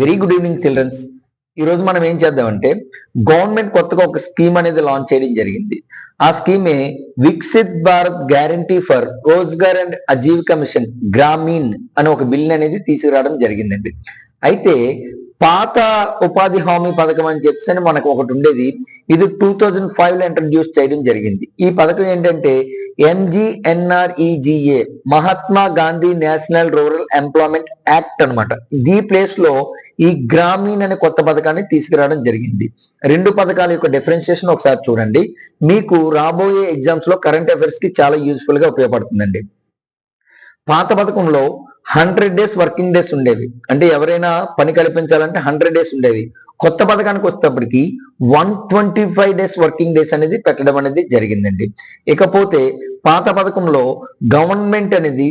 Very good evening children's ఈ రోజు మనం ఏం చేద్దామంటే గవర్నమెంట్ కొత్తగా ఒక స్కీమ్ అనేది లాంచ్ చేయడం జరిగింది. ఆ స్కీమే Viksit Bharat guarantee for Rozgar and Ajeevika mission Gramin అనే ఒక బిల్ అనేది తీసుకురావడం జరిగిందండి. అయితే పాత ఉపాధి హామీ పథకం అని చెప్పేసి మనకు ఒకటి ఉండేది. ఇది టూ థౌజండ్ ఫైవ్లో ఇంట్రడ్యూస్ చేయడం జరిగింది. ఈ పథకం ఏంటంటే MGNREGA Mahatma Gandhi national rural employment act అన్నమాట. దీ ప్లేస్లో ఈ గ్రామీణ్ అనే కొత్త పథకాన్ని తీసుకురావడం జరిగింది. రెండు పథకాల యొక్క డిఫరెన్షియేషన్ ఒకసారి చూడండి. మీకు రాబోయే ఎగ్జామ్స్లో కరెంట్ అఫైర్స్కి చాలా యూస్ఫుల్గా ఉపయోగపడుతుందండి. పాత పథకంలో హండ్రెడ్ డేస్ వర్కింగ్ డేస్ ఉండేవి. అంటే ఎవరైనా పని కల్పించాలంటే హండ్రెడ్ డేస్ ఉండేవి. కొత్త పథకానికి వచ్చేటప్పటికి one twenty five days working days అనేది పెట్టడం అనేది జరిగిందండి. ఇకపోతే పాత పథకంలో గవర్నమెంట్ అనేది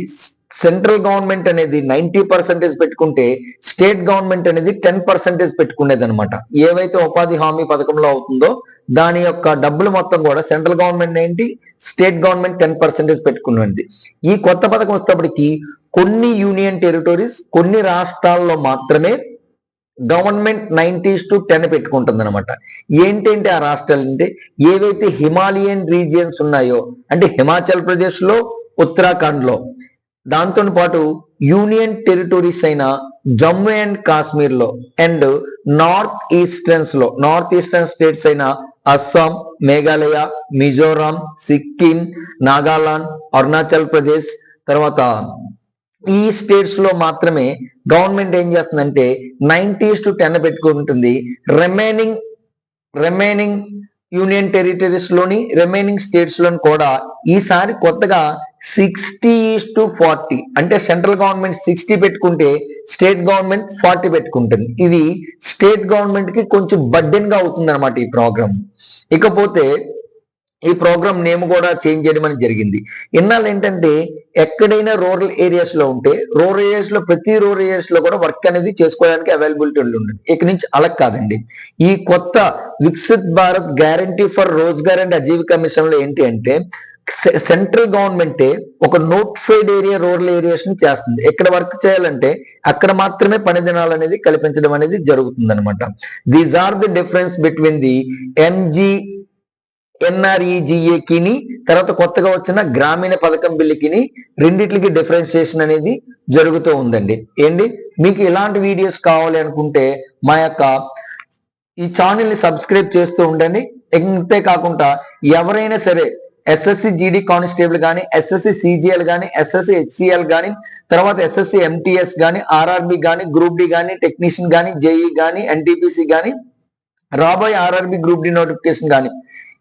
సెంట్రల్ గవర్నమెంట్ అనేది నైన్టీ పర్సెంటేజ్ పెట్టుకుంటే స్టేట్ గవర్నమెంట్ అనేది టెన్ పర్సెంటేజ్ పెట్టుకునేది అనమాట ఏవైతే ఉపాధి హామీ పథకంలో అవుతుందో దాని యొక్క డబ్బులు మొత్తం కూడా సెంట్రల్ గవర్నమెంట్ ఏంటి? స్టేట్ గవర్నమెంట్ టెన్ పర్సెంటేజ్ పెట్టుకున్నది. ఈ కొత్త పథకం వచ్చేటప్పటికి కొన్ని యూనియన్ టెరిటరీస్ కొన్ని రాష్ట్రాల్లో మాత్రమే గవర్నమెంట్ నైంటీస్ టు టెన్ పెట్టుకుంటుంది అనమాట ఏంటంటే ఆ రాష్ట్రాలు అంటే ఏవైతే హిమాలయన్ రీజియన్స్ ఉన్నాయో అంటే హిమాచల్ ప్రదేశ్లో ఉత్తరాఖండ్లో దాంతో పాటు యూనియన్ టెరిటరీస్ అయిన జమ్మూ అండ్ కాశ్మీర్లో అండ్ నార్త్ ఈస్టర్న్స్లో నార్త్ ఈస్టర్న్ స్టేట్స్ అయిన అస్సాం మేఘాలయ మిజోరాం సిక్కిం నాగాలాండ్ అరుణాచల్ ప్రదేశ్ తర్వాత ఈ స్టేట్స్లో మాత్రమే గవర్నమెంట్ ఏం చేస్తుందంటే నైన్టీస్ టు టెన్ పెట్టుకుంటుంది రిమైనింగ్ రిమైనింగ్ యూనియన్ టెరిటరీస్లోని రిమైనింగ్ స్టేట్స్లోని కూడా ఈసారి కొత్తగా సిక్స్టీ టు ఫార్టీ అంటే సెంట్రల్ గవర్నమెంట్ సిక్స్టీ పెట్టుకుంటే స్టేట్ గవర్నమెంట్ ఫార్టీ పెట్టుకుంటుంది. ఇది స్టేట్ గవర్నమెంట్కి కొంచెం బడ్డెన్గా అవుతుంది అనమాట ఈ ప్రోగ్రామ్ ఇకపోతే ఈ ప్రోగ్రామ్ నేమ్ కూడా చేంజ్ చేయడం అనేది జరిగింది. ఇన్నాళ్ళు ఏంటంటే ఎక్కడైనా రూరల్ ఏరియాస్లో ఉంటే రూరల్ ఏరియాస్లో ప్రతి రూరల్ ఏరియాస్లో కూడా వర్క్ అనేది చేసుకోవడానికి అవైలబిలిటీ ఉండండి ఇక్కడి నుంచి అలా కాదండి. ఈ కొత్త Viksit Bharat guarantee for Rozgar and Ajeevika మిషన్లో ఏంటి అంటే సెంట్రల్ గవర్నమెంటే ఒక నోటిఫైడ్ ఏరియా రూరల్ ఏరియాస్ని చేస్తుంది. ఎక్కడ వర్క్ చేయాలంటే అక్కడ మాత్రమే పని దినాలు అనేది కల్పించడం అనేది జరుగుతుంది అనమాట these are the difference between the MG ఎన్ఆర్ఈజిఏకిని తర్వాత కొత్తగా వచ్చిన గ్రామీణ పథకం బిల్లుకిని రెండిట్లకి డిఫరెన్షియేషన్ అనేది జరుగుతూ ఉందండి. ఏంటి మీకు ఇలాంటి వీడియోస్ కావాలి అనుకుంటే మా యొక్క ఈ ఛానల్ని సబ్స్క్రైబ్ చేస్తూ ఉండండి. ఇంతే కాకుండా ఎవరైనా సరే ఎస్ఎస్సి జీడీ కానిస్టేబుల్ కానీ ఎస్ఎస్సి సిజిఎల్ కానీ ఎస్ఎస్సి హెచ్సిఎల్ కానీ తర్వాత ఎస్ఎస్సి ఎంటీఎస్ కానీ ఆర్ఆర్బి కానీ గ్రూప్ డి కానీ టెక్నీషియన్ కానీ జేఈ కానీ ఎన్టీపీసీ కానీ రాబోయే ఆర్ఆర్బి గ్రూప్ డి నోటిఫికేషన్ కానీ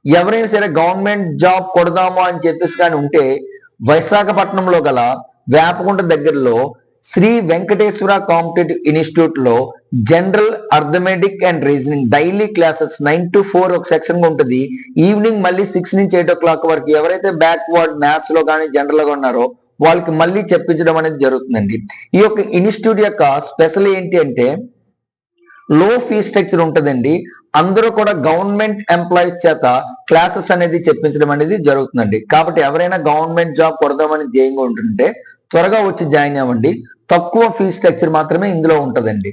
ఎవరైనా సరే గవర్నమెంట్ జాబ్ కొడదాము అని చెప్పేసి కానీ ఉంటే విశాఖపట్నంలో గల వేపకుంట దగ్గరలో శ్రీ వెంకటేశ్వర కాంపిటేటివ్ ఇన్స్టిట్యూట్లో general arithmetic and reasoning daily classes nine to four ఒక సెక్షన్ ఉంటుంది. ఈవినింగ్ మళ్ళీ సిక్స్ నుంచి ఎయిట్ ఓ క్లాక్ వరకు ఎవరైతే బ్యాక్వర్డ్ మ్యాథ్స్లో కానీ జనరల్గా ఉన్నారో వాళ్ళకి మళ్ళీ చెప్పించడం అనేది జరుగుతుందండి. ఈ యొక్క ఇన్స్టిట్యూట్ యొక్క స్పెషల్ ఏంటి అంటే లో ఫీ స్ట్రక్చర్ ఉంటుందండి. అందరూ కూడా గవర్నమెంట్ ఎంప్లాయీస్ చేత క్లాసెస్ అనేది చెప్పించడం అనేది జరుగుతుందండి. కాబట్టి ఎవరైనా గవర్నమెంట్ జాబ్ కొడదామని ధ్యేయంగా ఉంటుంటే త్వరగా వచ్చి జాయిన్ అవ్వండి. తక్కువ ఫీ స్ట్రక్చర్ మాత్రమే ఇందులో ఉంటుందండి.